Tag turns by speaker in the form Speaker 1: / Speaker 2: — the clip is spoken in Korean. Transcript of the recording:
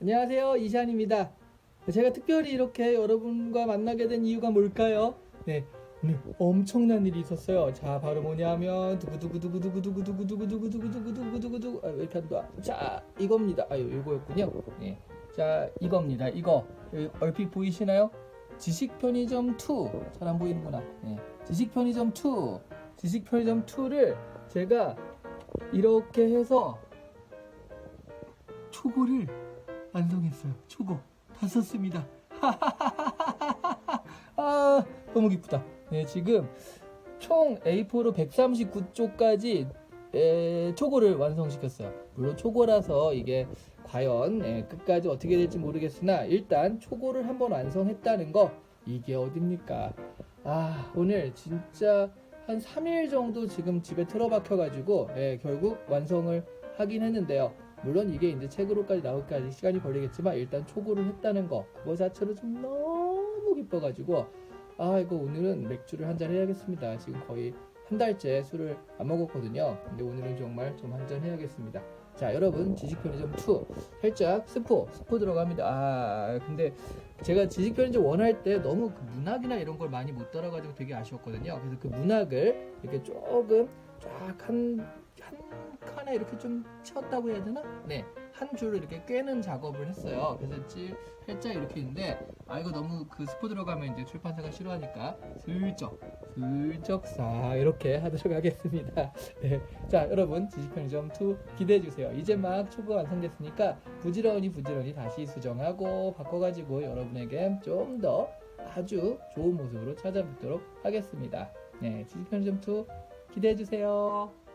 Speaker 1: 안녕하세요. 이샨입니다. 제가 특별히 이렇게 여러분과 만나게 된 이유가 뭘까요? 네. 오늘 엄청난 일이 있었어요. 자, 바로 뭐냐면 두구두구두구두구두구두구두구두구두구두구두구두구두구 아, 왜 이렇게 안 돼? 자, 이겁니다. 아유, 이거였군요. 네. 자, 이겁니다. 이거 얼핏 보이시나요? 지식 편의점 2. 잘 안 보이는구나. 네. 지식 편의점 2. 지식 편의점 2를 제가 이렇게 해서 초고를 완성했어요. 초고 다 썼습니다. 아 너무 기쁘다. 네 지금 총 A4로 139쪽까지 초고를 완성시켰어요. 물론 초고라서 이게 과연 예, 끝까지 어떻게 될지 모르겠으나 일단 초고를 한번 완성했다는 거 이게 어딥니까? 아 오늘 진짜 한 3일 정도 지금 집에 틀어박혀가지고 예, 결국 완성을 하긴 했는데요. 물론 이게 이제 책으로까지 나올까지 시간이 걸리겠지만 일단 초고를 했다는 거 그거 자체로 좀 너무 기뻐가지고 아 이거 오늘은 맥주를 한 잔 해야겠습니다. 지금 거의 한 달째 술을 안 먹었거든요. 근데 오늘은 정말 좀 한 잔 해야겠습니다. 자 여러분 지식편의점 2 살짝 스포 스포 들어갑니다. 아 근데 제가 지식편의점 원할 때 너무 그 문학이나 이런 걸 많이 못 따라가지고 되게 아쉬웠거든요. 그래서 그 문학을 이렇게 조금 쫙 한 한 칸에 이렇게 좀 채웠다고 해야 되나? 네, 한 줄을 이렇게 꿰는 작업을 했어요. 그래서 찌, 살짝 이렇게 있는데, 아, 이거 너무 그 스포 들어가면 이제 출판사가 싫어하니까, 슬쩍, 슬쩍 싹 이렇게 하도록 하겠습니다. 네. 자, 여러분, 지식편의점 2 기대해주세요. 이제 막 초보가 완성됐으니까, 부지런히 부지런히 다시 수정하고, 바꿔가지고 여러분에게 좀 더 아주 좋은 모습으로 찾아뵙도록 하겠습니다. 네, 지식편의점 2 기대해주세요.